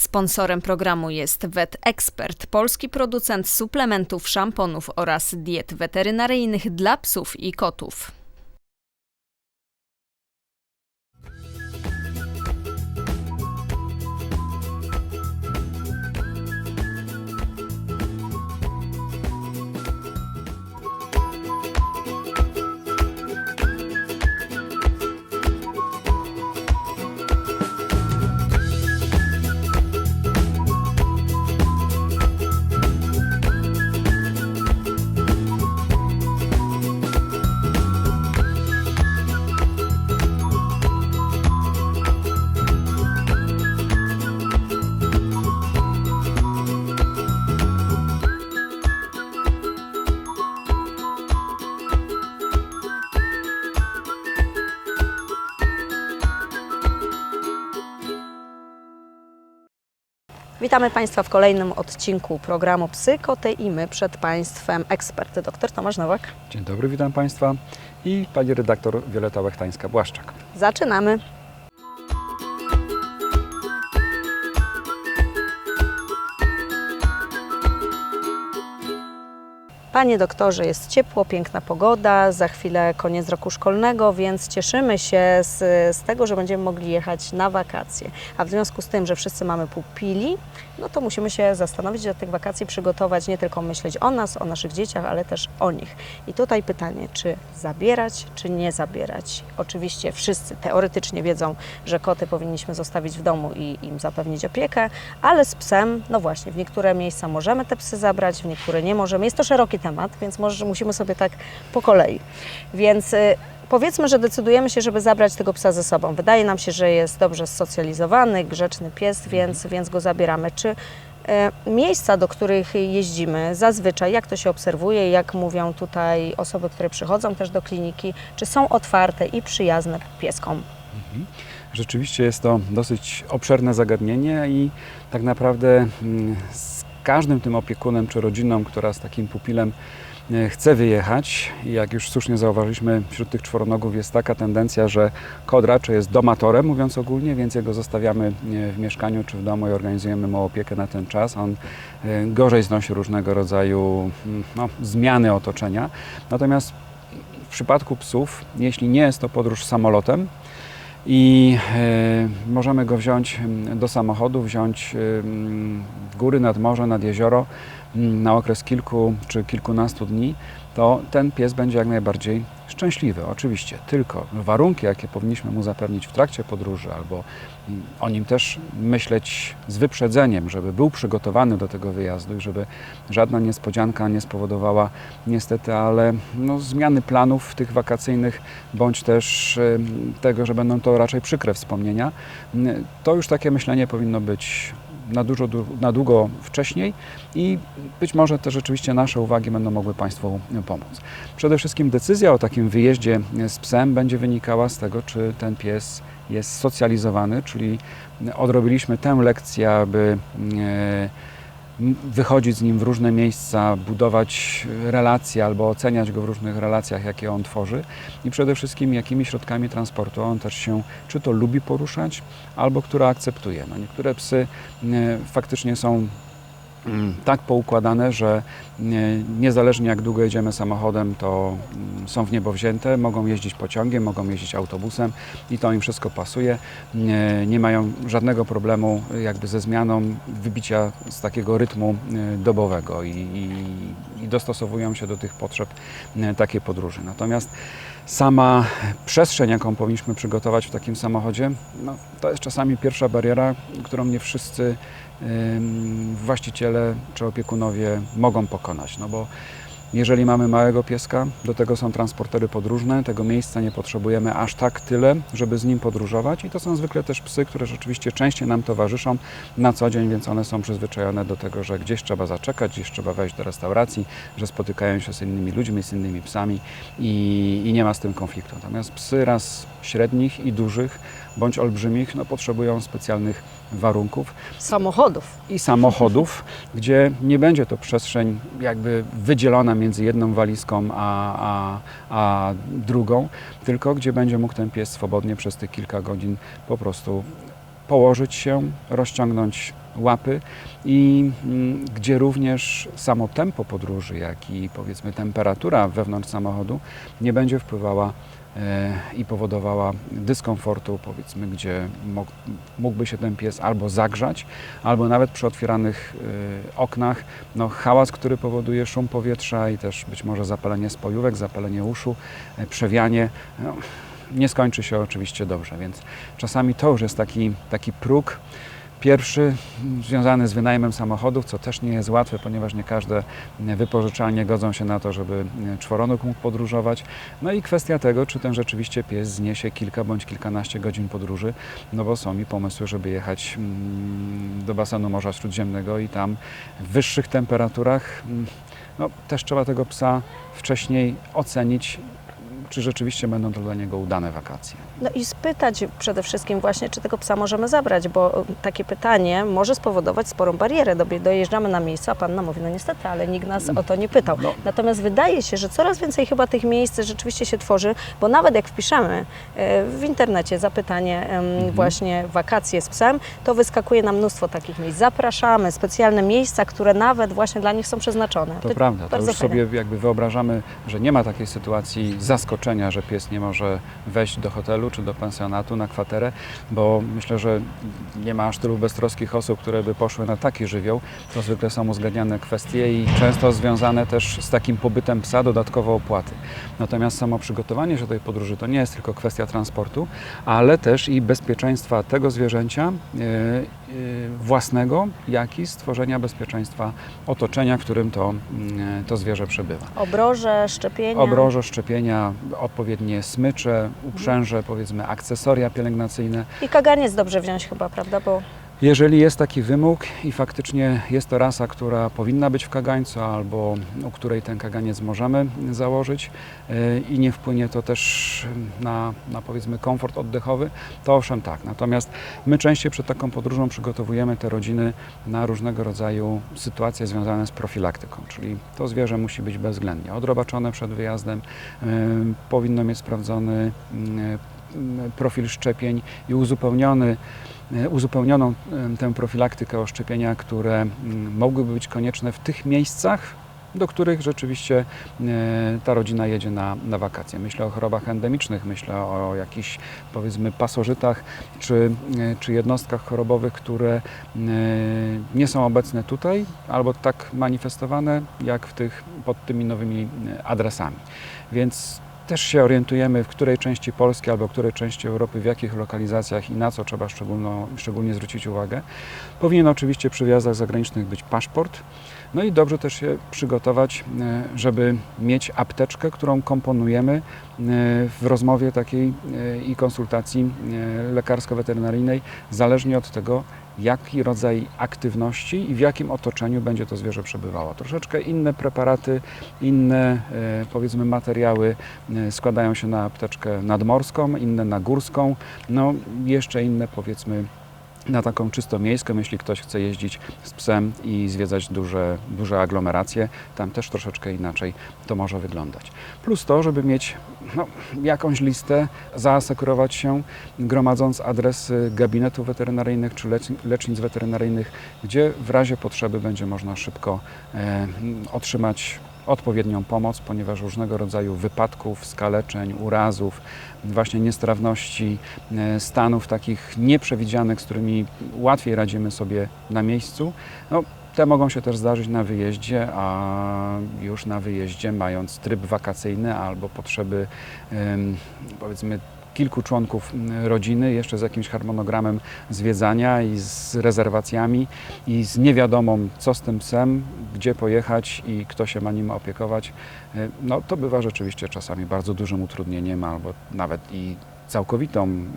Sponsorem programu jest Vet Expert, polski producent suplementów, szamponów oraz diet weterynaryjnych dla psów i kotów. Witamy Państwa w kolejnym odcinku programu Psy, Koty i my przed Państwem ekspert dr Tomasz Nowak. Dzień dobry, witam Państwa i pani redaktor Wioleta Łechtańska-Błaszczak. Zaczynamy. Panie doktorze, jest ciepło, piękna pogoda, za chwilę koniec roku szkolnego, więc cieszymy się z, z tego, że będziemy mogli jechać na wakacje. A w związku z tym, że wszyscy mamy pupili, no to musimy się zastanowić, do tych wakacji przygotować, nie tylko myśleć o nas, o naszych dzieciach, ale też o nich. I tutaj pytanie, czy zabierać, czy nie zabierać? Oczywiście wszyscy teoretycznie wiedzą, że koty powinniśmy zostawić w domu i im zapewnić opiekę, ale z psem, no właśnie, w niektóre miejsca możemy te psy zabrać, w niektóre nie możemy. Jest to szeroki temat, więc może musimy sobie tak po kolei. Więc y, powiedzmy, że decydujemy się, żeby zabrać tego psa ze sobą. Wydaje nam się, że jest dobrze socjalizowany, grzeczny pies, więc, więc go zabieramy. Czy y, miejsca, do których jeździmy, zazwyczaj, jak to się obserwuje, jak mówią tutaj osoby, które przychodzą też do kliniki, czy są otwarte i przyjazne pieskom? Rzeczywiście jest to dosyć obszerne zagadnienie i tak naprawdę mm, każdym tym opiekunem czy rodziną, która z takim pupilem e, chce wyjechać jak już słusznie zauważyliśmy, wśród tych czworonogów jest taka tendencja, że kot raczej jest domatorem, mówiąc ogólnie, więc jego zostawiamy e, w mieszkaniu czy w domu i organizujemy mu opiekę na ten czas. On e, gorzej znosi różnego rodzaju mm, no, zmiany otoczenia. Natomiast w przypadku psów, jeśli nie jest to podróż samolotem, i e, możemy go wziąć mm, do samochodu, wziąć e, mm, w góry, nad morze, nad jezioro na okres kilku czy kilkunastu dni, to ten pies będzie jak najbardziej szczęśliwy. Oczywiście, tylko warunki, jakie powinniśmy mu zapewnić w trakcie podróży, albo mm, o nim też myśleć z wyprzedzeniem, żeby był przygotowany do tego wyjazdu i żeby żadna niespodzianka nie spowodowała niestety, ale no, zmiany planów tych wakacyjnych, bądź też y, tego, że będą to raczej przykre wspomnienia, y, to już takie myślenie powinno być na, dużo, du- na długo wcześniej i być może te rzeczywiście nasze uwagi będą mogły Państwu pomóc. Przede wszystkim decyzja o takim wyjeździe z psem będzie wynikała z tego, czy ten pies jest socjalizowany, czyli odrobiliśmy tę lekcję, aby e, wychodzić z nim w różne miejsca, budować relacje albo oceniać go w różnych relacjach, jakie on tworzy i przede wszystkim jakimi środkami transportu on też się czy to lubi poruszać, albo które akceptuje. No, niektóre psy e, faktycznie są tak poukładane, że nie, niezależnie jak długo jedziemy samochodem, to mm, są w niebo wzięte, mogą jeździć pociągiem, mogą jeździć autobusem i to im wszystko pasuje. Nie, nie mają żadnego problemu jakby ze zmianą wybicia z takiego rytmu e, dobowego i, i, i dostosowują się do tych potrzeb e, takiej podróży. Natomiast sama przestrzeń, jaką powinniśmy przygotować w takim samochodzie, no, to jest czasami pierwsza bariera, którą nie wszyscy właściciele czy opiekunowie mogą pokonać. No bo jeżeli mamy małego pieska, do tego są transportery podróżne, tego miejsca nie potrzebujemy aż tak tyle, żeby z nim podróżować i to są zwykle też psy, które rzeczywiście częściej nam towarzyszą na co dzień, więc one są przyzwyczajone do tego, że gdzieś trzeba zaczekać, gdzieś trzeba wejść do restauracji, że spotykają się z innymi ludźmi, z innymi psami i, i nie ma z tym konfliktu. Natomiast psy raz średnich i dużych bądź olbrzymich no, potrzebują specjalnych warunków Samochodów. i samochodów, gdzie nie będzie to przestrzeń jakby wydzielona między jedną walizką a, a, a drugą, tylko gdzie będzie mógł ten pies swobodnie przez tych kilka godzin po prostu położyć się, rozciągnąć łapy i mm, gdzie również samo tempo podróży, jak i powiedzmy temperatura wewnątrz samochodu nie będzie wpływała i powodowała dyskomfortu, powiedzmy, gdzie mógł, mógłby się ten pies albo zagrzać, albo nawet przy otwieranych e, oknach, no, hałas, który powoduje szum powietrza i też być może zapalenie spojówek, zapalenie uszu, e, przewianie. No, nie skończy się oczywiście dobrze, więc czasami to już jest taki, taki próg pierwszy związany z wynajmem samochodów, co też nie jest łatwe, ponieważ nie każde wypożyczalnie godzą się na to, żeby m, czworonóg mógł podróżować. No i kwestia tego, czy ten rzeczywiście pies zniesie kilka bądź kilkanaście godzin podróży, no bo są mi pomysły, żeby jechać mm, do basenu Morza Śródziemnego i tam w wyższych temperaturach mm, no, też trzeba tego psa wcześniej ocenić, czy rzeczywiście będą to dla niego udane wakacje. No i spytać przede wszystkim właśnie, czy tego psa możemy zabrać, bo takie pytanie może spowodować sporą barierę. Dojeżdżamy na miejsce, a Panna mówi, no niestety, ale nikt nas o to nie pytał. No. Natomiast wydaje się, że coraz więcej chyba tych miejsc rzeczywiście się tworzy, bo nawet jak wpiszemy e, w internecie zapytanie Mhm. właśnie wakacje z psem, to wyskakuje nam mnóstwo takich miejsc. Zapraszamy, specjalne miejsca, które nawet właśnie dla nich są przeznaczone. To prawda, to już fajne. sobie jakby wyobrażamy, że nie ma takiej sytuacji zaskoczenia, że pies nie może wejść do hotelu czy do pensjonatu na kwaterę, bo myślę, że nie ma aż tylu beztroskich osób, które by poszły na taki żywioł. To zwykle są uzgadniane kwestie i często związane też z takim pobytem psa dodatkowo opłaty. Natomiast samo przygotowanie się do tej podróży to nie jest tylko kwestia transportu, ale też i bezpieczeństwa tego zwierzęcia e, e, własnego, jak i stworzenia bezpieczeństwa otoczenia, w którym to, mm, to zwierzę przebywa. Obroże, szczepienia. Obroże, szczepienia, odpowiednie smycze, uprzęże, powiedzmy akcesoria pielęgnacyjne. I kaganiec dobrze wziąć chyba, prawda? Bo Jeżeli jest taki wymóg i faktycznie jest to rasa, która powinna być w kagańcu albo u której ten kaganiec możemy założyć yy, i nie wpłynie to też na, na powiedzmy komfort oddechowy, to owszem tak. Natomiast my częściej przed taką podróżą przygotowujemy te rodziny na różnego rodzaju sytuacje związane z profilaktyką, czyli to zwierzę musi być bezwzględnie odrobaczone przed wyjazdem, yy, powinno mieć sprawdzony yy, profil szczepień i uzupełniony e, uzupełnioną e, tę profilaktykę o szczepienia, które mogłyby być konieczne w tych miejscach, do których rzeczywiście e, ta rodzina jedzie na, na wakacje. Myślę o chorobach endemicznych, myślę o jakichś powiedzmy pasożytach czy, e, czy jednostkach chorobowych, które nie są obecne tutaj albo tak manifestowane jak w tych, pod tymi nowymi adresami. Więc też się orientujemy, w której części Polski albo w której części Europy, w jakich lokalizacjach i na co trzeba szczególno, szczególnie zwrócić uwagę. Powinien oczywiście przy wyjazdach zagranicznych być paszport. No i dobrze też się przygotować, e, żeby mieć apteczkę, którą komponujemy e, w rozmowie takiej e, i konsultacji lekarsko-weterynaryjnej, zależnie od tego, jaki rodzaj aktywności i w jakim otoczeniu będzie to zwierzę przebywało. Troszeczkę inne preparaty, inne e, powiedzmy materiały e, składają się na apteczkę nadmorską, inne na górską, no jeszcze inne powiedzmy na taką czysto miejską, jeśli ktoś chce jeździć z psem i zwiedzać duże, duże aglomeracje, tam też troszeczkę inaczej to może wyglądać. Plus to, żeby mieć no, jakąś listę, zaasekurować się, gromadząc adresy gabinetów weterynaryjnych czy leczni- lecznic weterynaryjnych, gdzie w razie potrzeby będzie można szybko e, otrzymać odpowiednią pomoc, ponieważ różnego rodzaju wypadków, skaleczeń, urazów, właśnie niestrawności, e, stanów takich nieprzewidzianych, z którymi łatwiej radzimy sobie na miejscu, no, te mogą się też zdarzyć na wyjeździe, a już na wyjeździe, mając tryb wakacyjny albo potrzeby, powiedzmy, kilku członków m, rodziny, jeszcze z jakimś harmonogramem zwiedzania i z rezerwacjami i z niewiadomą, co z tym psem, gdzie pojechać i kto się ma nim opiekować, e, no to bywa rzeczywiście czasami bardzo dużym utrudnieniem albo nawet i całkowitą, m,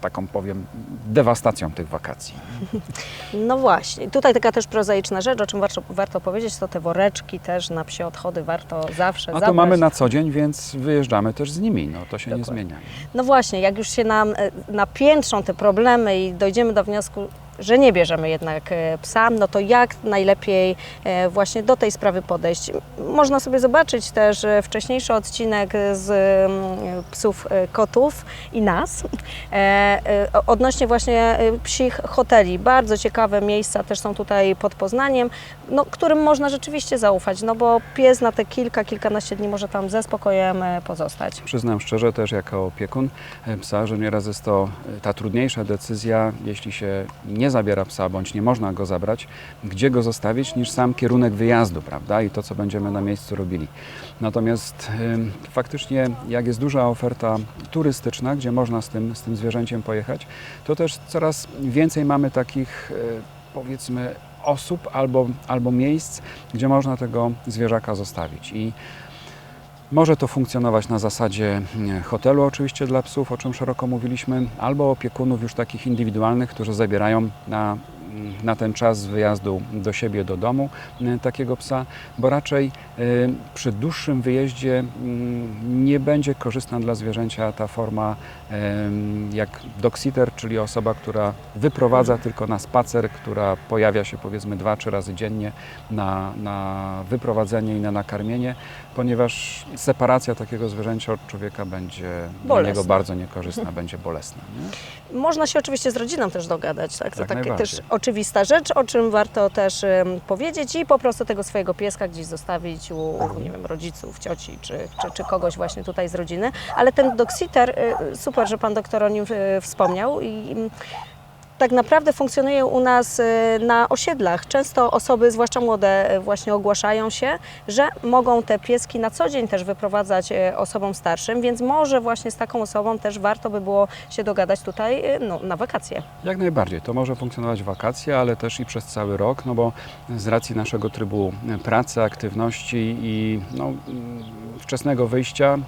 taką powiem, dewastacją tych wakacji. No właśnie, tutaj taka też prozaiczna rzecz, o czym warto, warto powiedzieć, to te woreczki też na psie odchody warto zawsze A to zabrać. mamy na co dzień, więc wyjeżdżamy też z nimi, no to się Dokładnie. nie zmienia. No właśnie, jak już się nam e, napiętrzą te problemy i dojdziemy do wniosku, że nie bierzemy jednak e, psa, no to jak najlepiej e, właśnie do tej sprawy podejść. Można sobie zobaczyć też e, wcześniejszy odcinek z mm, psów kotów i nas odnośnie właśnie psich hoteli. Bardzo ciekawe miejsca też są tutaj pod Poznaniem, no, którym można rzeczywiście zaufać, no bo pies na te kilka, kilkanaście dni może tam ze spokojem pozostać. Przyznam szczerze też jako opiekun psa, że nieraz jest to ta trudniejsza decyzja, jeśli się nie zabiera psa bądź nie można go zabrać, gdzie go zostawić, niż sam kierunek wyjazdu, prawda? I to, co będziemy na miejscu robili. Natomiast ym, faktycznie, jak jest duża oferta turystyczna, gdzie można z tym, z tym zwierzęciem pojechać, to też coraz więcej mamy takich, e, powiedzmy, osób albo, albo miejsc, gdzie można tego zwierzaka zostawić. I może to funkcjonować na zasadzie nie, hotelu, oczywiście dla psów, o czym szeroko mówiliśmy, albo opiekunów już takich indywidualnych, którzy zabierają na, na ten czas wyjazdu do siebie, do domu e, takiego psa, bo raczej e, przy dłuższym wyjeździe mm, nie będzie korzystna dla zwierzęcia ta forma jak dog-sitter, czyli osoba, która wyprowadza tylko na spacer, która pojawia się powiedzmy dwa, trzy razy dziennie na, na wyprowadzenie i na nakarmienie, ponieważ separacja takiego zwierzęcia od człowieka będzie dla niego bardzo niekorzystna, będzie bolesna. Nie? Można się oczywiście z rodziną też dogadać, tak? To takie najbardziej. też oczywista rzecz, o czym warto też powiedzieć i po prostu tego swojego pieska gdzieś zostawić u, nie wiem, rodziców, cioci czy, czy, czy kogoś właśnie tutaj z rodziny. Ale ten dog-sitter, y, super, że Pan doktor o nim y, wspomniał i tak naprawdę funkcjonuje u nas y, na osiedlach. Często osoby, zwłaszcza młode, y, właśnie ogłaszają się, że mogą te pieski na co dzień też wyprowadzać y, osobom starszym, więc może właśnie z taką osobą też warto by było się dogadać tutaj no, na wakacje. Jak najbardziej. To może funkcjonować wakacje, ale też i przez cały rok, no bo z racji naszego trybu pracy, aktywności i no, wczesnego wyjścia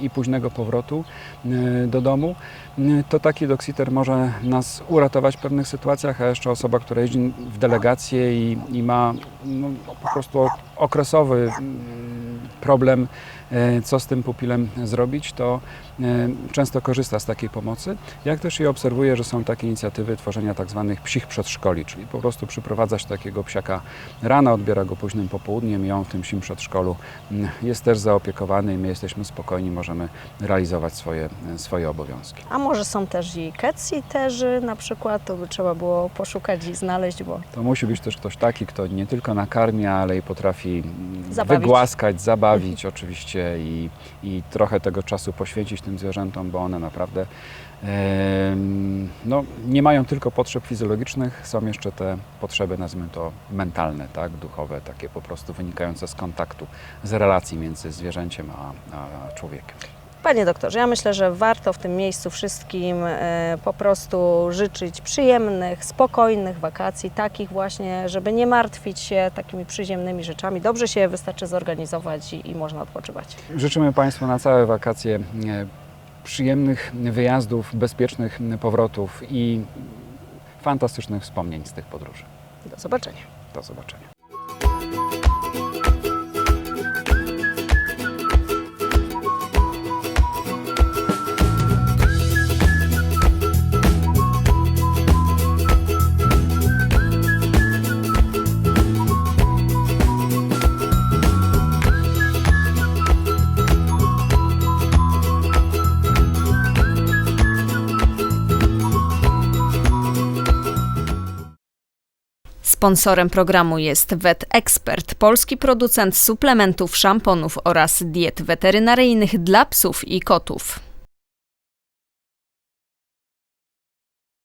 y, i późnego powrotu y, do domu, y, to taki doksiter może nas uratować w pewnych sytuacjach, a jeszcze osoba, która jeździ w delegację i, i ma no, po prostu okresowy mm, problem, e, co z tym pupilem zrobić, to e, często korzysta z takiej pomocy. Jak też i obserwuję, że są takie inicjatywy tworzenia tak zwanych psich przedszkoli, czyli po prostu przyprowadzać takiego psiaka rano, odbiera go późnym popołudniem i on w tym psim przedszkolu mm, jest też zaopiekowany i my jesteśmy spokojni, możemy realizować swoje, swoje obowiązki. A może są też i cat-sitterzy na przykład, to by trzeba było poszukać i znaleźć, bo To musi być też ktoś taki, kto nie tylko nakarmia, ale i potrafi mm, Zabawić. wygłaskać, zabawić oczywiście i, i trochę tego czasu poświęcić tym zwierzętom, bo one naprawdę no, nie mają tylko potrzeb fizjologicznych, są jeszcze te potrzeby, nazwijmy to mentalne, tak, duchowe, takie po prostu wynikające z kontaktu, z relacji między zwierzęciem a, a człowiekiem. Panie doktorze, ja myślę, że warto w tym miejscu wszystkim e, po prostu życzyć przyjemnych, spokojnych wakacji, takich właśnie, żeby nie martwić się takimi przyziemnymi rzeczami. Dobrze się wystarczy zorganizować i, i można odpoczywać. Życzymy Państwu na całe wakacje e, przyjemnych wyjazdów, bezpiecznych powrotów i fantastycznych wspomnień z tych podróży. Do zobaczenia. Do zobaczenia. Sponsorem programu jest Vet Expert, polski producent suplementów, szamponów oraz diet weterynaryjnych dla psów i kotów.